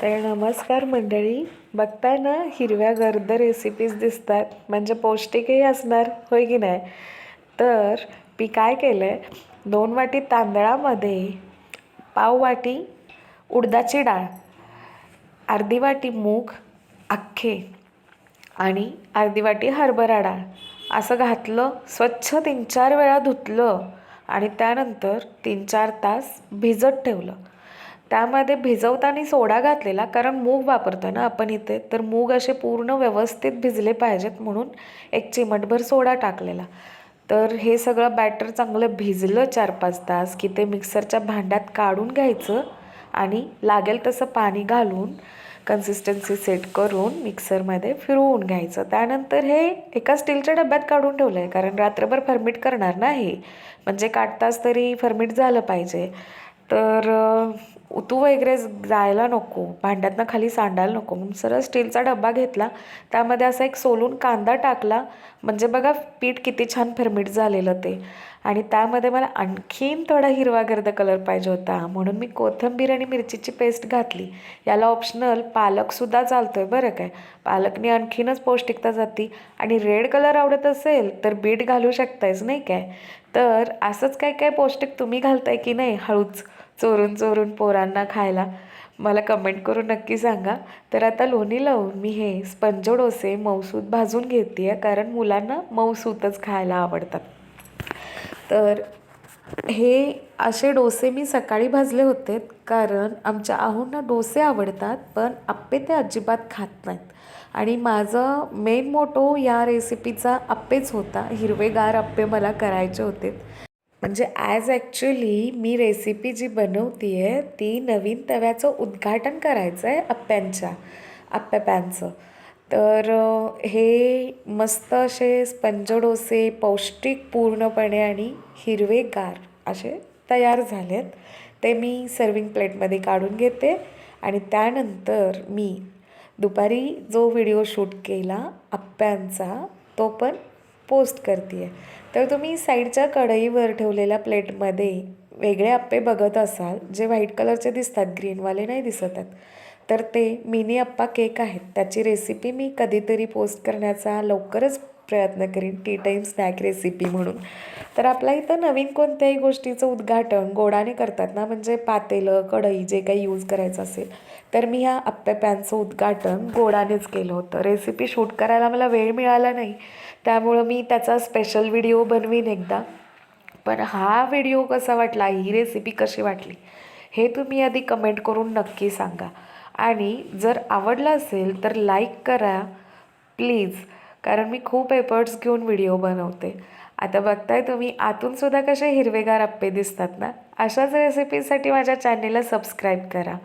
तर नमस्कार मंडळी. बघताय ना हिरव्या गर्द रेसिपीज दिसतात. म्हणजे पौष्टिकही असणार होय की नाही? तर मी काय केलं आहे दोन वाटी तांदळामध्ये पाव वाटी उडदाची डाळ अर्धी वाटी मूग अख्खे आणि अर्धी वाटी हरभरा डाळ. असं घातलं स्वच्छ तीन चार वेळा धुतलं आणि त्यानंतर तीन चार तास भिजत ठेवलं. त्यामध्ये भिजवताना सोडा घातलेला कारण मूग वापरतो ना आपण इथे तर मूग असे पूर्ण व्यवस्थित भिजले पाहिजेत म्हणून एक चिमटभर सोडा टाकलेला. तर हे सगळं बॅटर चांगलं भिजलं चार पाच तास की ते मिक्सरच्या भांड्यात काढून घ्यायचं आणि लागेल तसं पाणी घालून कन्सिस्टन्सी सेट करून मिक्सरमध्ये फिरवून घ्यायचं. त्यानंतर हे एका स्टीलच्या डब्यात काढून ठेवलं आहे कारण रात्रभर फर्मिट करणार नाही म्हणजे काढताच तास तरी फर्मिट झालं पाहिजे. तर उतू वगैरे जायला नको भांड्यातनं खाली सांडायला नको. म्हणून सरळ स्टीलचा डबा घेतला त्यामध्ये असा एक सोलून कांदा टाकला. म्हणजे बघा पीठ किती छान फर्मिट झालेलं ते. आणि त्यामध्ये मला आणखीन थोडा हिरवा गर्द कलर पाहिजे होता. म्हणून मी कोथिंबीर आणि मिरचीची पेस्ट घातली. याला ऑप्शनल पालकसुद्धा चालतो आहे बरं काय. पालकने आणखीनच पौष्टिकता जाती. आणि रेड कलर आवडत असेल तर बीट घालू शकतायच नाही काय? तर असंच काय काय पौष्टिक तुम्ही घालताय की नाही हळूच? चोरून चोरून पोरांना खायला. मला कमेंट करून नक्की सांगा. तर आता लोणी लावून मी हे स्पंज डोसे मऊसूत भाजून घेते आहे कारण मुलांना मऊसूतच खायला आवडतात. तर हे असे डोसे मी सकाळी भाजले होते कारण आमच्या आहूंना डोसे आवडतात पण आप्पे ते अजिबात खात नाहीत. आणि माझं मेन मोटो या रेसिपीचा आप्पेच होता. हिरवेगार आप्पे मला करायचे होते. म्हणजे ॲज ॲक्च्युली मी रेसिपी जी बनवते आहे ती नवीन तव्याचं उद्घाटन करायचं आहे अप्प्यांच्या आप्प्या पॅनचं. तर हे मस्त असे स्पंज डोसे पौष्टिक पूर्णपणे आणि हिरवेगार असे तयार झालेत. ते मी सर्विंग प्लेटमध्ये काढून घेते आणि त्यानंतर मी दुपारी जो व्हिडिओ शूट केला आप्प्यांचा तो पण पोस्ट करते आहे तर तुम्ही साईडच्या कढईवर ठेवलेल्या प्लेटमध्ये वेगळे आप्पे बघत असाल जे व्हाईट कलरचे दिसतात ग्रीनवाले नाही दिसत आहेत तर ते मिनी अप्पा केक आहेत. त्याची रेसिपी मी कधीतरी पोस्ट करण्याचा लवकरच प्रयत्न करीन टी टाईम स्नॅक रेसिपी म्हणून. तर आपल्या इथं नवीन कोणत्याही गोष्टीचं उद्घाटन गोडाने करतात ना म्हणजे पातेलं कढई जे काही यूज करायचं असेल तर मी ह्या आप्पे पॅनचं उद्घाटन गोडानेच केलं होतं. रेसिपी शूट करायला मला वेळ मिळाला नाही त्यामुळं मी त्याचा स्पेशल व्हिडिओ बनवीन एकदा. पण हा व्हिडिओ कसा वाटला ही रेसिपी कशी वाटली हे तुम्ही आधी कमेंट करून नक्की सांगा. आणि जर आवडलं असेल तर लाईक करा. प्लीज कारण मी खूप एफर्ट्स घेऊन व्हिडिओ बनवते. आता बघताय तुम्ही आतूनसुद्धा कसे हिरवेगार आप्पे दिसतात ना? अशाच रेसिपीसाठी माझ्या चॅनेलला सबस्क्राईब करा.